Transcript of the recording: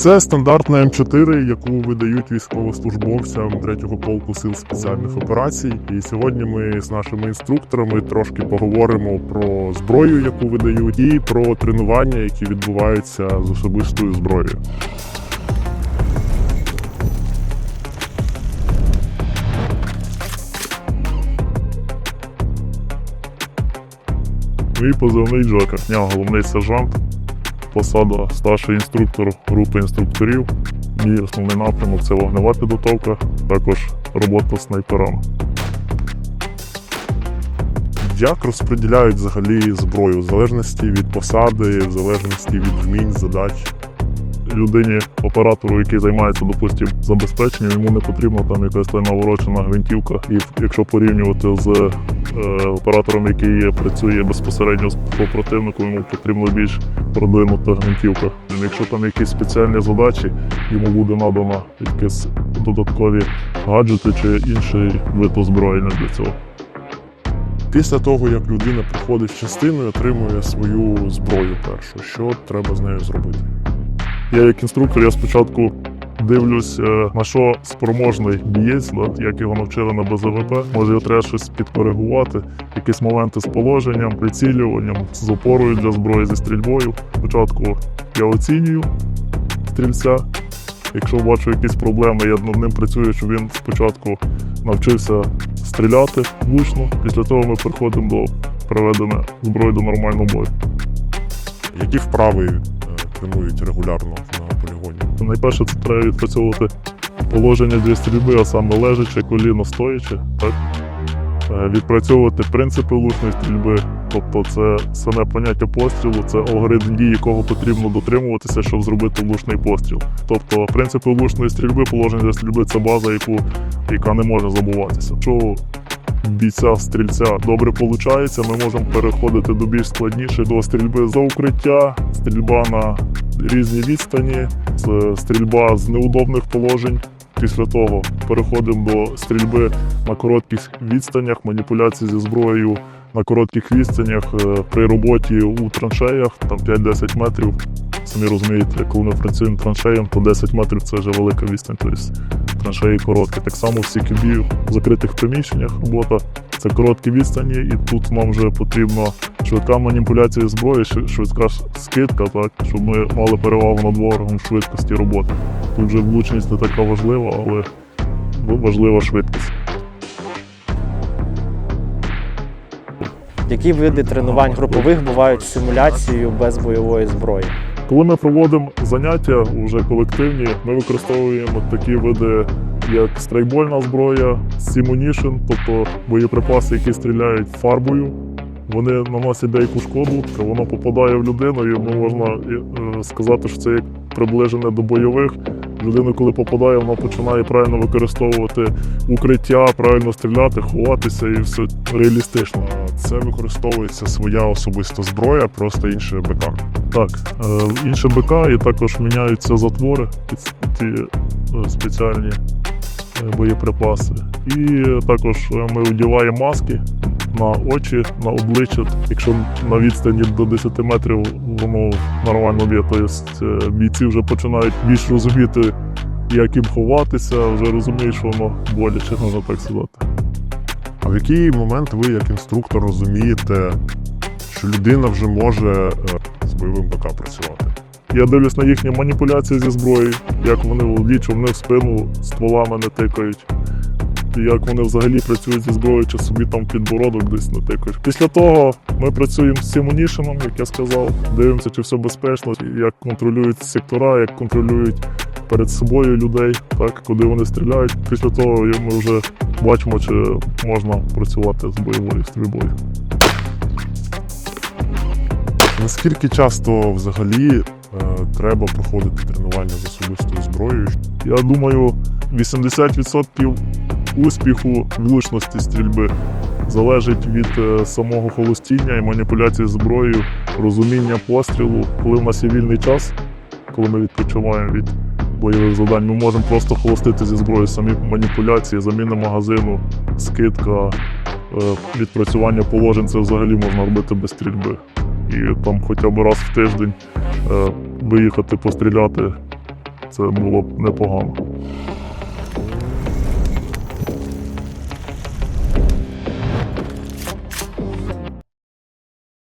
Це стандартна М4, яку видають військовослужбовцям 3-го полку сил спеціальних операцій. І сьогодні ми з нашими інструкторами трошки поговоримо про зброю, яку видають, і про тренування, які відбуваються з особистою зброєю. Мій позивний Джокер. Я головний сержант, посада старший інструктор групи інструкторів. Мій основний напрямок це вогнева підготовка, також робота снайперами. Як розподіляють взагалі зброю в залежності від посади, в залежності від вмінь, задач? Людині, оператору, який займається, допустим, забезпеченням, йому не потрібна там якась та наворочена гвинтівка. І якщо порівнювати з е, оператором, який працює безпосередньо по противнику, йому потрібно більш продвинута гвинтівка. Якщо там якісь спеціальні задачі, йому буде надано якісь додаткові гаджети чи інший вид озброєння для цього. Після того, як людина приходить в частину і отримує свою зброю першу, що треба з нею зробити? Я як інструктор, я спочатку дивлюсь, е, на що спроможний бієць, як його навчили на БЗВП. Може, його треба щось підкоригувати, якісь моменти з положенням, прицілюванням, з опорою для зброї, зі стрільбою. Спочатку я оцінюю стрільця. Якщо бачу якісь проблеми, я над ним працюю, щоб він спочатку навчився стріляти влучно. Після того ми переходимо до приведення зброї до нормального бою. Які вправи е, тренують регулярно на полігоні? Найперше це треба відпрацьовувати положення для стрільби, а саме лежаче, коліно стоячи, так? Е, Відпрацьовувати принципи влучної стрільби, тобто це саме поняття пострілу, це алгоритм дій, якого потрібно дотримуватися, щоб зробити влучний постріл. Тобто принципи влучної стрільби, положення для стрільби це база, яку, яка не може забуватися. У бійця стрільця добре виходить, ми можемо переходити до більш складніше до стрільби за укриття, стрільба на різні відстані, стрільба з неудобних положень. Після того переходимо до стрільби на коротких відстанях, маніпуляції зі зброєю на коротких відстанях е, при роботі у траншеях, там 5-10 метрів. Самі розумієте, коли ми працюємо траншеєм, то 10 метрів це вже велика відстань, тобто траншеї короткі. Так само в CQB в закритих приміщеннях робота це короткі відстані, і тут нам вже потрібна швидка маніпуляція зброї, швидка скидка, так, щоб ми мали перевагу над ворогом в швидкості роботи. Тут вже влучність не така важлива, але важлива швидкість. Які види тренувань групових бувають симуляцією без бойової зброї? Коли ми проводимо заняття вже колективні, ми використовуємо такі види, як страйкбольна зброя, сімунішн, тобто боєприпаси, які стріляють фарбою. Вони наносять деяку шкоду, воно попадає в людину, і можна е, сказати, що це як приближене до бойових. Людина, коли попадає, вона починає правильно використовувати укриття, правильно стріляти, ховатися і все реалістично. Це використовується своя особиста зброя, просто інше БК. Так, е, інше БК і також міняються затвори під ті е, спеціальні е, боєприпаси. І також ми одягаємо маски на очі, на обличчя. Якщо на відстані до 10 метрів воно нормально б'є, то е, бійці вже починають більш розуміти, як їм ховатися, вже розуміють, що воно боляче, можна так сказати. В який момент ви, як інструктор, розумієте, що людина вже може е, з бойовим БК працювати? Я дивлюсь на їхні маніпуляції зі зброєю, як вони володіють, що вони в спину стволами не тикають. Як вони взагалі працюють зі зброєю, чи собі там підбородок десь не тикають. Після того ми працюємо з симунішеном, як я сказав, дивимося, чи все безпечно, як контролюють сектора, як контролюють перед собою людей, так, куди вони стріляють. Після того ми вже бачимо, чи можна працювати з бойовою стрільбою. Наскільки часто взагалі е, треба проходити тренування з особистою зброєю? Я думаю, 80% успіху влучності стрільби залежить від е, самого холостіння і маніпуляції зброєю, розуміння пострілу. Коли в нас є вільний час, коли ми відпочиваємо від бойових завдань, ми можемо просто холостити зі зброєю самі маніпуляції, заміни магазину, скидка, е, відпрацювання положень це взагалі можна робити без стрільби. І там хоча б раз в тиждень е, виїхати постріляти це було б непогано.